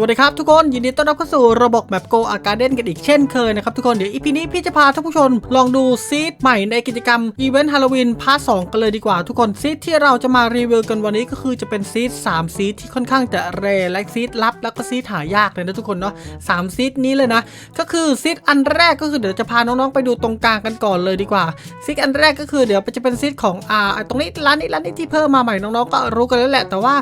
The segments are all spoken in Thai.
สวัสดีครับทุกคนยินดีต้อนรับเข้าสู่ระบบแบบโกอาการเดนกันอีกเช่นเคยนะครับทุกคนเดี๋ยวอีพีนี้พี่จะพาท่านผู้ชมลองดูซีดใหม่ในกิจกรรมอีเวนต์ฮาโลวีนพาร์ทสกันเลยดีกว่าทุกคนซีดที่เราจะมารีวิวกันวันนี้ก็คือจะเป็นซีด3ซีดที่ค่อนข้างจะเรและซีดลับ แล้วก็ซีดหายากเลยนะทุกคนเนาะสามซีดนี้เลยนะ ก็คือซีดอันแรกก็คือเดี๋ยวจะพาน้องๆไปดูตรงกลางกันก่อนเลยดีกว่าซีดอันแรกก็คือเดี๋ยวจะเป็นซีดของอ่าตรงนี้ร้านนี้ร้านนี้ที่เพิ่มมาใหม่น้องๆก็รู้กันแล้วแหละ แต่ว่า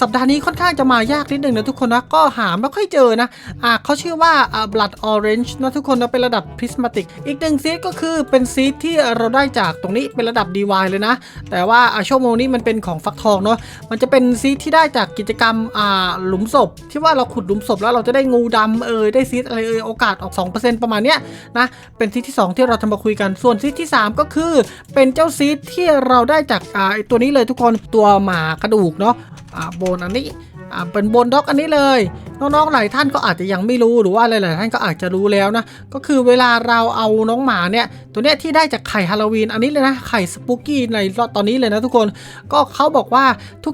สัปดาห์นี้ค่อนข้างจะมายากนิดนึงนะทุกคนนะก็หาไม่ค่อยเจอนะอ่าเขาชื่อว่าอา blood orange นะทุกคนนะเป็นระดับ prismatic อีกหนึ่งซีดก็คือเป็นซีดที่เราได้จากตรงนี้เป็นระดับ DY เลยนะ แต่ว่าอาชั่วโมงนี้มันเป็นของฟักทองเนาะมันจะเป็นซีดที่ได้จากกิจกรรมอ่าหลุมศพ ที่ว่าเราขุดหลุมศพแล้วเราจะได้งูดำเอยได้ซีดอะไรเอยโอกาสออก 2%ประมาณเนี้ยนะเป็นซีดที่ 2 ที่เราจะมาคุยกันส่วนซีดที่ 3 ก็คือเป็นเจ้าซีดที่เราได้จากอ่าตัวนี้เลยทุกคนตัวหมากระดูกเนาะอ่าโบนอันนี้อ่าเป็นโบนด็อกอันนี้เลย น้องๆหลายท่านก็อาจจะยังไม่รู้หรือว่าหลายๆท่านก็อาจจะรู้แล้วนะก็คือเวลาเราเอาน้องหมาเนี่ยตัวเนี้ยที่ได้จากไข่ฮาโลวีนอันนี้เลยนะไข่สปูกี้ในตอนนี้เลยนะทุกคนก็เขาบอกว่า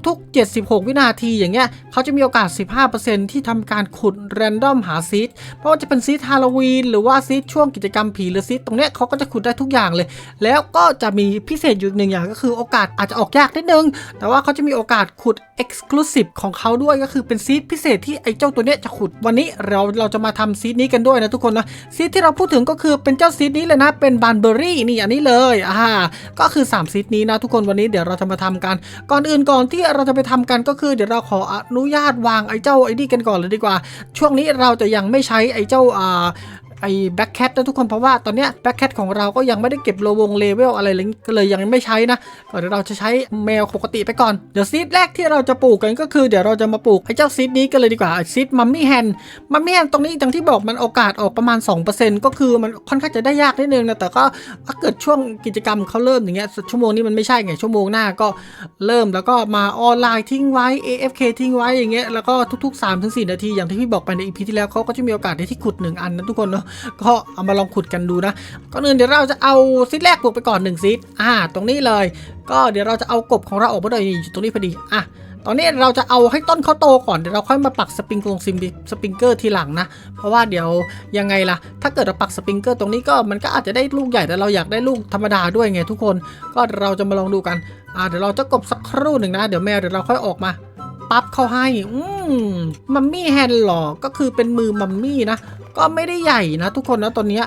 ทุกๆ 76 วินาทีอย่างเงี้ยเขาจะมีโอกาส 15%ที่ทำการขุดแรนดอมหาซีดเพราะว่าจะเป็นซีดฮาโลวีนหรือว่าซีดช่วงกิจกรรมผีหรือซีดตรงเนี้ยเขาก็จะขุดได้ทุกอย่างเลย แล้วก็จะมีพิเศษอยู่หนึ่งอย่างก็คือโอกาสอาจจะออกยากนิดนึง แต่ว่าเขาจะมีโอกาสขุด Exclusive ของเขาด้วยก็คือเป็นซีดพิเศษที่ไอ้เจ้าตัวนี้จะขุดวันนี้เราเราจะมาทำซีดนี้กันด้วยนะทุกคนนะซีดที่เราพูดถึงก็คือเป็นเจ้าซีดนี้เลยนะเป็นบานเบอรี่นี่อันนี้เลยอ่าก็คือ3ซีดนี้นะทุกคนวันนี้เดี๋ยวเราจะมาทำกัน ก่อนอื่นก่อนที่เราจะไปทำกันก็คือเดี๋ยวเราขออนุญาตวางไอ้เจ้าไอ้นี่กันก่อนเลยดีกว่า ช่วงนี้เราจะยังไม่ใช้ไอ้เจ้าอ่า อ้แบ็คแคทนะทุกคนเพราะว่าตอนเนี้ยแบ็คแคทของเราก็ยังไม่ได้เก็บโลวงเลเวลอะไรเลยก็เลยยังไม่ใช้นะก็เดี๋ยวเราจะใช้แมวปกติไปก่อนเดี๋ยวซีดแรกที่เราจะปลูกกันก็คือเดี๋ยวเราจะมาปลูกไอ้เจ้าซีดนี้กันเลยดีกว่าซีดมัมมี่แฮนมัมมี่แฮนตรงนี้อย่างที่บอกมันโอกาสออกประมาณ 2%ก็คือมันค่อนข้างจะได้ยากนิดนึงนะแต่ก็ถ้าเกิดช่วงกิจกรรมเขาเริ่มอย่างเงี้ยชั่วโมงนี้มันไม่ใช่ไงชั่วโมงหน้าก็เริ่มแล้วก็มาออนไลน์ทิ้งไว้ AFK ทิ้งไว้อย่างเงี้ยแล้วก็ทุกๆ3-4 นาทีอย่างที่พี่บอกไปใน EP ที่แล้วเขาก็จะมีโอกาสได้ที่ขุดหนึ่งอันนะทุกคนเนาะก็เอามาลองขุดกันดูนะก่อนอื่นเดี๋ยวเราจะเอาซิดแรกปลูกไปก่อน1ซิดอ่า ตรงนี้เลย ก็เดี๋ยวเราจะเอากบของเราออกมาด้วยอยู่ตรงนี้พอดีอะตอนนี้เราจะเอาให้ต้นเขาโตก่อนเดี๋ยวเราค่อยมาปักสปริงกลงซิมสปริงเกอร์ทีหลังนะ เพราะว่าเดี๋ยวยังไงล่ะ ถ้าเกิดเราปักสปริงเกอร์ตรงนี้ก็มันก็อาจจะได้ลูกใหญ่แต่เราอยากได้ลูกธรรมดาด้วยไงทุกคน ก็เราจะมาลองดูกันอ่าเดี๋ยวเราจะกบสักครู่หนึ่งนะ เดี๋ยวแมวเดี๋ยวเราค่อยออกมา ปั๊บเข้าให้ อืมมัมมี่แฮนด์หรอ ก็คือเป็นมือมัมมี่นะ ก็ไม่ได้ใหญ่นะทุกคนนะตอนเนี้ย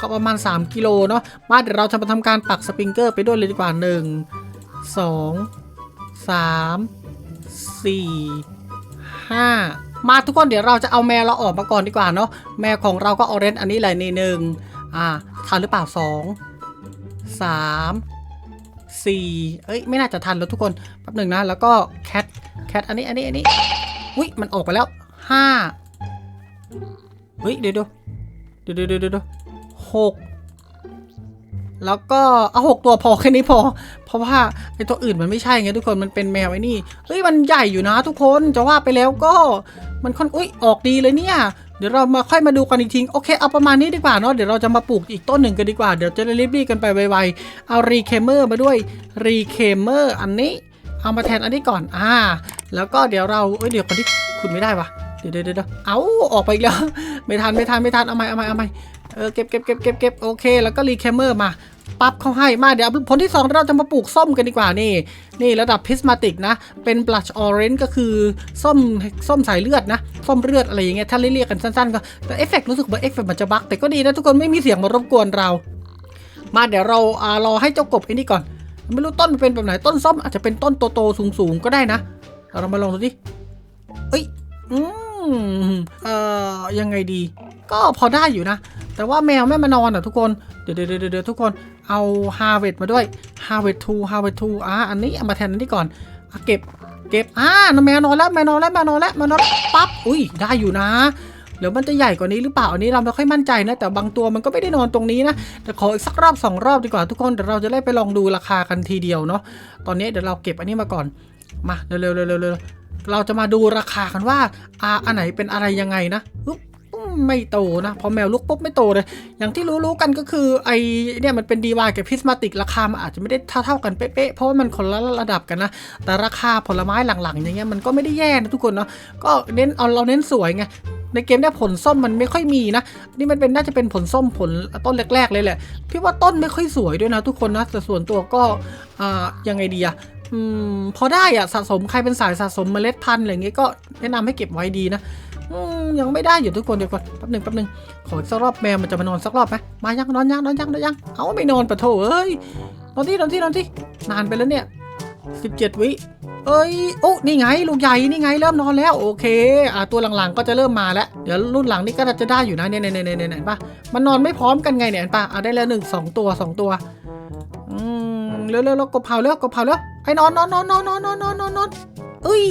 ก็ประมาณ 3 กิโลเนาะ มาเดี๋ยวเราจะมาทำการปักสปริงเกอร์ไปด้วยเลยดีกว่า 1 2 3 4 5มาทุกคนเดี๋ยวเราจะเอาแมวเราออกมาก่อนดีกว่าเนาะแมวของเราก็ออเรนจ์อันนี้เลยนี่หนึ่งอ่าทันหรือเปล่า2 3 4 เอ้ย ไม่น่าจะทันแล้วทุกคนแป๊บหนึ่งนะ แล้วก็แคทแคทอันนี้ อันนี้ อันนี้ อุ้ยมันออกไปแล้ว 5 เฮ้ย เดี๋ยวดี๋ยวเดี๋ยวเดี๋ยวเดี๋ยวดี๋ยวหกแล้วก็เอาหกตัวพอแค่นี้พอ เพราะว่าไอตัวอื่นมันไม่ใช่ไงทุกคนมันเป็นแมวไอ้นี่เฮ้ยมันใหญ่อยู่นะทุกคนจะว่าไปแล้วก็มันค่อนอุ้ยออกดีเลยเนี่ย ดี๋ยวเรามาค่อยมาดูกันอีกทีโอเคเอาประมาณนี้ดีกว่าเนาะเดี๋ยวเราจะมาปลูกอีกต้นหนึ่งกันดีกว่าเดี๋ยวจะได้รีบๆกันไปไวๆเอารีเคมเมอร์มาด้วยรีเคมเมอร์อันนี้เอามาแทนอันนี้ก่อนอ่า แล้วก็เดี๋ยวเราเอ้ยเดี๋ยวคนที่คุณไม่ได้วะเดี๋ยวเดี๋ยวเดี๋ยวเอาออกไปอีกแล้ว ไม่ทันไม่ทันไม่ทันเอาใหม่เอาใหม่เอาใหม่เออเก็บเก็บเก็บเก็บเก็บโอเค แล้วก็รีแคมเมอร์มาปั๊บเขาให้มาเดี๋ยวผลที่สองเราจะมาปลูกส้มกันดีกว่านี่ นี่ระดับพิสมาติกนะ เป็นบลัชออเรนจ์ก็คือส้มส้มสายเลือดนะ ส้มเลือดอะไรอย่างเงี้ยถ้าเรียกกันสั้นๆก็แต่เอฟเฟกรู้สึกว่าเอฟเฟกมันจะบักแต่ก็ดีนะทุกคนไม่มีเสียงมารบกวนเรา มาเดี๋ยวเราอารอให้เจ้ากบไอ้นี่ก่อน ไม่รู้ต้นมันเป็นแบบไหนต้นส้มอาจจะเป็นต้นโตๆสูงๆก็ได้นะ เรามาลองดูดิเอ้ยอืมเอ่อยังไงดี ก็พอได้อยู่นะ แต่ว่าแมวไม่มานอนอะทุกคนเดี๋ยวเดี๋ยวเดี๋ยวทุกคน เอา harvest มาด้วย harvest two harvest two อะอันนี้เอามาแทนอันนี้ก่อนเก็บเก็บอ่าแมวนอนแล้วแมวนอนแล้วแมวนอนแล้วแมวนอนปั๊บอุ้ยได้อยู่นะเดี๋ยวมันจะใหญ่กว่านี้หรือเปล่าอันนี้เราไม่ค่อยมั่นใจนะแต่บางตัวมันก็ไม่ได้นอนตรงนี้นะแต่ขออีกสักรอบสองรอบดีกว่าทุกคนเดี๋ยวเราจะได้ไปลองดูราคากันทีเดียวเนาะตอนนี้เดี๋ยวเราเก็บอันนี้มาก่อนมาเร็วๆเร็วๆเร็วๆเราจะมาดูราคากันว่าอ่าอันไหนเป็นอะไรยังไงนะ ไม่โตนะพอแมวลุกปุ๊บไม่โตเลย อย่างที่รู้ๆกันก็คือไอเนี่ยมันเป็นดีวายกับพิสมาติกราคามันอาจจะไม่ได้เท่ากันเป๊ะๆเพราะว่ามันคนละระดับกันนะ แต่ราคาผลไม้หลังๆ อย่างเงี้ยมันก็ไม่ได้แย่นะทุกคนเนาะก็เน้นเอาเราเน้นสวยไงในเกมเนี่ยผลส้มมันไม่ค่อยมีนะ นี่มันเป็นน่าจะเป็นผลส้มผลต้นแรก ๆ เลยแหละ พี่ว่าต้นไม่ค่อยสวยด้วยนะทุกคนนะแต่ส่วนตัวก็อ่ายังไงดีอะอืมพอได้อะสะสมใครเป็นสายสะสมเมล็ดพันธุ์อะไรเงี้ยก็แนะนำให้เก็บไว้ดีนะ ยังไม่ได้อยู่ทุกคนเดี๋ยวก่อนแป๊บหนึ่งแป๊บหนึ่งขออีกสักรอบแมวมันจะมานอนสักรอบไหมมายังนอนยังนอนยังนอนยังเอาไม่นอนปะโถเอ้ยนอนที่นอนที่นอนที่นานไปแล้วเนี่ยสิบเจ็ดวิเอ้ยโอ้นี่ไงลูกใหญ่นี่ไงเริ่มนอนแล้วโอเคอ่าตัวหลังๆก็จะเริ่มมาแล้วเดี๋ยวรุ่นหลังนี่ก็จะได้อยู่นะเนี่ยเนี่ยเนี่ยเนี่ยป่ะมันนอนไม่พร้อมกันไงเนี่ยป่ะอ่าได้แล้วหนึ่งสองตัวสองตัวอืมเร็วๆแล้วกบเผาแล้วกบเผาแล้วไอ้นอนนอนนอนนอนนอนนอนนอน เอ้ย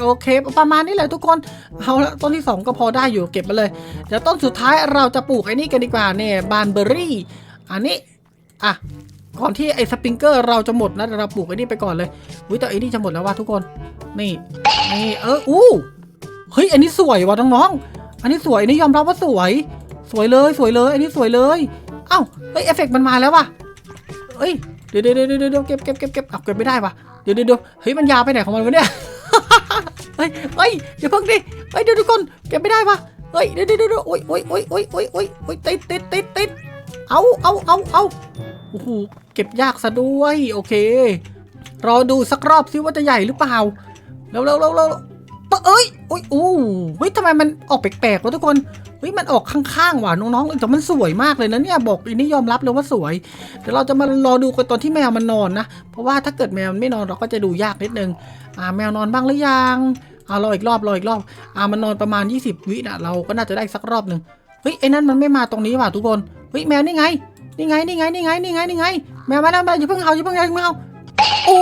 โอเค ประมาณนี้แหละทุกคนเอาละต้นที่ 2 ก็พอได้อยู่เก็บมาเลยเดี๋ยวต้นสุดท้ายเราจะปลูกไอ้นี่กันดีกว่าเนี่ยบานเบอร์รี่ อันนี้อะก่อนที่ไอ้สปริงเกอร์เราจะหมดนะเดี๋ยวเราปลูกไอ้นี่ไปก่อนเลยอุ้ยแต่ไอ้นี่จะหมดแล้วว่ะทุกคนนี่นี่เอออู้เฮ้ยอันนี้สวยว่ะน้องๆอันนี้สวยอันนี้ยอมรับว่าสวย สวยเลยสวยเลยอันนี้สวยเลยเอ้าเฮ้ยเอฟเฟกต์มันมาแล้วว่ะเฮ้ยเดี๋ยวเดี๋ยวเดี๋ยวเดี๋ยวเก็บเก็บเก็บเก็บเอาเก็บไม่ได้ว่ะ เดี๋ยวเดี๋ยวเดี๋ยวเฮ้ยมันยาวไปไหนของมันวะเนี่ยเฮ้ยเฮ้ยอย่าเพิ่งดิเฮ้ยเดี๋ยวทุกคนเก็บไม่ได้ปะเฮ้ยเดี๋ยวเดี๋ยวเดี๋ยวโอ้ยโอ้ยโอ้ยโอ้ยโอ้ยโอ้ยโอ้ยติดติดติดติดเอาเอาเอาเอาโอ้โหเก็บยากซะด้วยโอเครอดูสักรอบซิว่าจะใหญ่หรือเปล่าเร็วเร็วเร็วเร็ว ปะเอ้ยโอ้ยโอ้เฮ้ยทำไมมันออกแปลกๆวะทุกคนเฮ้ยมันออกข้างๆว่ะน้องๆแต่มันสวยมากเลยนะเนี่ยบอกอันนี้ยอมรับเลยว่าสวยเดี๋ยวเราจะมารอดูกันตอนที่แมวมันนอนนะเพราะว่าถ้าเกิดแมวมันไม่นอนเราก็จะดูยากนิดนึงอ่าแมวนอนบ้างหรือยังอ่ารออีกรอบรออีกรอบอ่ามันนอนประมาณ 20 วินะเราก็น่าจะได้สักรอบหนึ่งเฮ้ยไอ้นั่นมันไม่มาตรงนี้ว่ะทุกคนเฮ้ยแมวนี่ไงนี่ไงนี่ไงนี่ไงนี่ไงนี่ไงแมวมาแล้วแมวอย่าเพิ่งเอาอย่าเพิ่งเอาอย่าเพิ่งเอาโอ้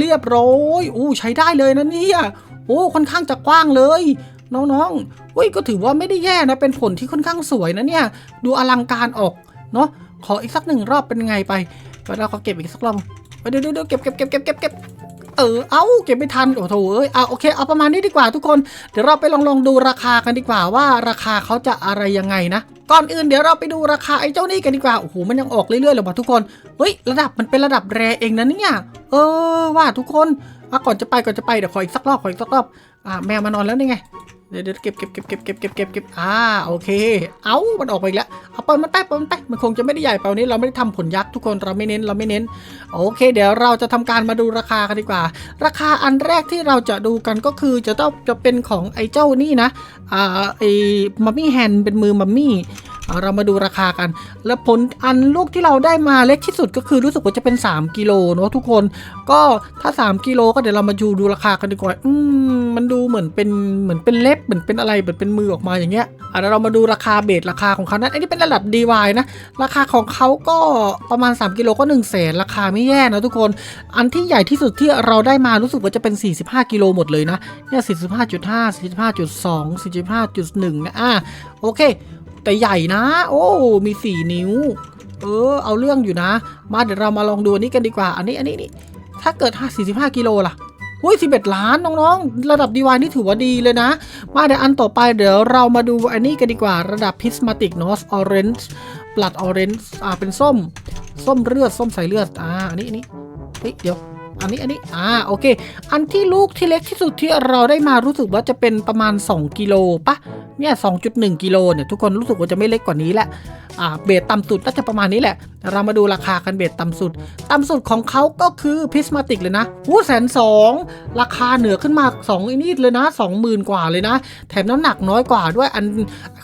เรียบร้อยโอ้ใช้ได้เลยนะเนี่ย โอ้ค่อนข้างจะกว้างเลยน้องๆเฮ้ยก็ถือว่าไม่ได้แย่นะ เป็นผลที่ค่อนข้างสวยนะเนี่ย ดูอลังการออก เนาะ ขออีกสักหนึ่งรอบเป็นไงไปก็เราขอเก็บอีกสักรอบเดี๋ยวเดี๋ยวเดี๋ยวเก็บเก็บเก็บเก็บเก็บ เออ เอาเก็บไม่ทัน โอ้โหเอ้ยเอาโอเค เอาประมาณนี้ดีกว่าทุกคน เดี๋ยวเราไปลองลองดูราคากันดีกว่าว่าราคาเขาจะอะไรยังไงนะ ก่อนอื่นเดี๋ยวเราไปดูราคาไอ้เจ้านี่กันดีกว่า โอ้โห มันยังออกเรื่อยๆเลยว่ะทุกคน เฮ้ย ระดับมันเป็นระดับแรเองนะเนี่ย เออ ว่าทุกคนก่อนจะไปก่อนจะไปเดี๋ยวขออีกสักรอบขออีกสักรอบ อะแมวมานอนแล้วนี่ไง เดี๋ยวเดี๋ยวเก็บเก็บเก็บเก็บเก็บเก็บเก็บเก็บอ่าโอเค เอามันออกไปแล้วเอาปมันไปปล่อยมันไปมันคงจะไม่ได้ใหญ่เปล่านี้เราไม่ได้ทำผลยักษ์ทุกคนเราไม่เน้นเราไม่เน้น โอเค เดี๋ยวเราจะทำการมาดูราคากันดีกว่า ราคาอันแรกที่เราจะดูกันก็คือจะต้องจะเป็นของไอ้เจ้านี่นะอ่าไอ้มัมมี่แฮนเป็นมือมัมมี่ เรามาดูราคากัน แล้วผลอันลูกที่เราได้มาเล็กที่สุดก็คือรู้สึกว่าจะเป็น 3กิโลเนาะทุกคน ก็ถ้า 3กิโลก็เดี๋ยวเรามาดูดูราคากันดีกว่า อืมมันดูเหมือนเป็นเหมือนเป็นเล็บเหมือนเป็นอะไรเหมือนเป็นมือออกมาอย่างเงี้ยอะเดี๋ยวเรามาดูราคาเบสราคาของเขานะอันนี้เป็นระดับ DY นะ ราคาของเขาก็ประมาณ 3กิโลก็1นึ่งแสนราคาไม่แย่นะทุกคน อันที่ใหญ่ที่สุดที่เราได้มารู้สึกว่าจะเป็น 45กิโลหมดเลยนะเนี่ย45.5 45.2 45.1นะอะโอเค แต่ใหญ่นะ โอ้มี4นิ้ว เออ เอาเรื่องอยู่นะ มาเดี๋ยวเรามาลองดูอันนี้กันดีกว่า อันนี้อันนี้นี่ถ้าเกิด45กิโลล่ะหุ้ย11ล้านน้องๆ ระดับดีวายนี่ถือว่าดีเลยนะ มาเดี๋ยวอันต่อไปเดี๋ยวเรามาดูอันนี้กันดีกว่าระดับพิสมาติกนอสออเรนจ์บลัดออเรนจ์อ่าเป็นส้ม ส้มเลือด ส้มใส่เลือด อ่าอันนี้อันนี้เฮ้ยเดี๋ยว อันนี้อันนี้อ่าโอเค อันที่ลูกที่เล็กที่สุดที่เราได้มารู้สึกว่าจะเป็นประมาณ 2 กิโลปะเนี่ย2.1 กิโลเนี่ยทุกคนรู้สึกว่าจะไม่เล็กกว่านี้แหละอ่าเบสต่ำสุดน่าจะประมาณนี้แหละ เรามาดูราคากันเบสต่ำสุด ต่ำสุดของเขาก็คือพิสมาติกเลยนะอู้แสนสองราคาเหนือขึ้นมา2อีนี่เลยนะ 20,000 กว่าเลยนะ แถมน้ำหนักน้อยกว่าด้วยอัน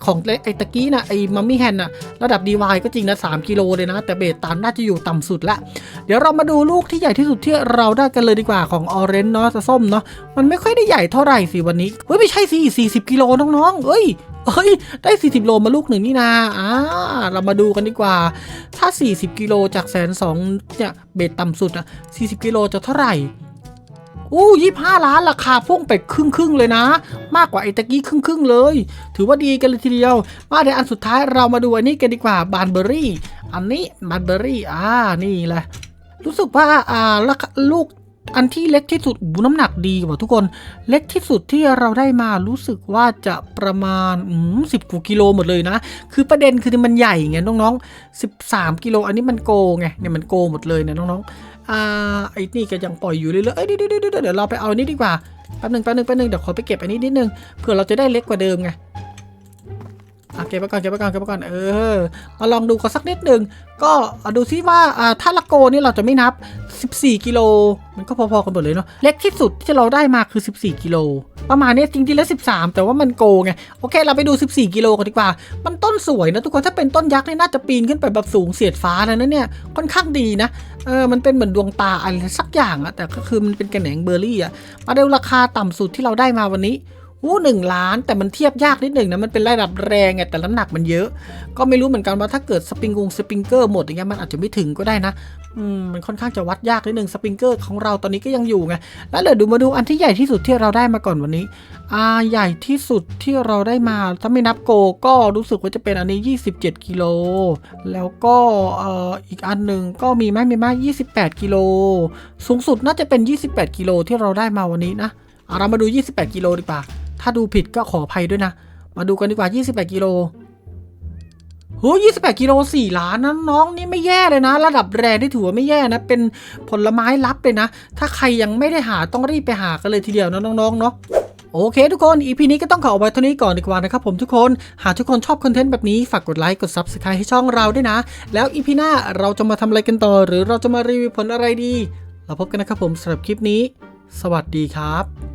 ของไอ้ตะกี้นะไอ้มัมมี่แฮนน่ะระดับ DY ก็จริงนะ3กิโลเลยนะ แต่เบสตันน่าจะอยู่ต่ำสุดละเดี๋ยวเรามาดูลูกที่ใหญ่ที่สุดที่เราได้กันเลยดีกว่าของออเรนจ์เนาะจะส้มเนาะมันไม่ค่อยได้ใหญ่เท่าไหร่สิวันนี้เฮ้ยไม่ใช่สิ40 กิโลน้องๆเอ้ยเฮ้ยได้ 40โลมาลูกหนึ่งนี่นาอ่าเรามาดูกันดีกว่า ถ้า 40 กิโลจากแสนสองเนี่ยเบสต่ำสุดอะ40 กิโลจะเท่าไหร่อู้ยี่ห้าล้านราคาพุ่งไปครึ่งครึ่งๆเลยนะ มากกว่าไอ้ตะกี้ครึ่งครึ่งๆเลย ถือว่าดีกันเลยทีเดียว มาเดี๋ยวอันสุดท้ายเรามาดูอันนี้กันดีกว่าบานเบอรี่ อันนี้บานเบอรี่ อ่า นี่แหละ รู้สึกว่าอ่าลูกอันที่เล็กที่สุดอูน้ำหนักดีกว่าทุกคนเล็กที่สุดที่เราได้มารู้สึกว่าจะประมาณอืมสิบกว่ากิโลหมดเลยนะ คือประเด็นคือมันใหญ่ไงน้องๆ 13 กิโลอันนี้มันโกไงเนี่ยมันโกหมดเลยเนี่ยน้องๆอ่าไอ้นี่ก็ยังปล่อยอยู่เรื่อยๆเอ้ยเดี๋ยวเดี๋ยวเดี๋ยวเราไปเอาอันนี้ดีกว่าแป๊บหนึงแป๊บหนึงแป๊บหนึงเดี๋ยวขอไปเก็บอันนี้นิดนึงเผื่อเราจะได้เล็กกว่าเดิมไง อะเก็บไปก่อนเก็บไปก่อนเก็บไปก่อนเออมาลองดูกันสักนิดหนึ่งก็ดูซิว่าอ่าถ้าละโกนี่เราจะไม่นับ 14 กิโล มันก็พอๆกันหมดเลยเนาะเล็กที่สุดที่เราได้มาคือ 14 กิโล ประมาณนี้จริงๆแล้ว13 แต่ว่ามันโกไงโอเค เราไปดู 14 กิโลกันดีกว่า มันต้นสวยนะทุกคนถ้าเป็นต้นยักษ์นี่น่าจะปีนขึ้นไปแบบสูงเสียดฟ้าเลยนะเนี่ยค่อนข้างดีนะเออมันเป็นเหมือนดวงตาอะไรสักอย่างอะแต่ก็คือมันเป็นกระแหนงเบอร์รี่อะมาดูราคาต่ำสุดที่เราได้มาวันนี้ อู้หนึ่งล้าน แต่มันเทียบยากนิดหนึ่งนะ มันเป็นระดับแรงไงแต่น้ำหนักมันเยอะ ก็ไม่รู้เหมือนกันว่าถ้าเกิดสปริงกงสปริงเกอร์หมดอย่างเงี้ยมันอาจจะไม่ถึงก็ได้นะอืมมันค่อนข้างจะวัดยากนิดหนึ่งสปริงเกอร์ของเราตอนนี้ก็ยังอยู่ไงแล้วเดี๋ยวดูมาดูอันที่ใหญ่ที่สุดที่เราได้มาก่อนวันนี้อ่าใหญ่ที่สุดที่เราได้มาถ้าไม่นับโกก็รู้สึกว่าจะเป็นอันนี้ 27กิโลแล้วก็เอ่ออีกอันหนึ่งก็มีไหมมีไหม28กิโลสูงสุดน่าจะเป็น 28กิโลที่เราได้มาวันนี้นะเรามาดู 28 กิโลดีกว่า ถ้าดูผิดก็ขออภัยด้วยนะ มาดูกันดีกว่า 28 กิโลโห28กิโล4ล้านนะน้องนี่ไม่แย่เลยนะ ระดับแรงที่ถือว่าไม่แย่นะ เป็นผลไม้ลับเลยนะ ถ้าใครยังไม่ได้หาต้องรีบไปหากันเลยทีเดียวนะน้องๆเนาะโอเคทุกคน EP นี้ก็ต้องขอเอาไว้เท่านี้ก่อนดีกว่านะครับผมทุกคน หากทุกคนชอบคอนเทนต์แบบนี้ ฝากกดไลค์ กด Subscribe ให้ช่องเราด้วยนะ แล้ว EP หน้าเราจะมาทำอะไรกันต่อ หรือเราจะมารีวิวผลอะไรดี เราพบกันนะครับผมสำหรับคลิปนี้ สวัสดีครับ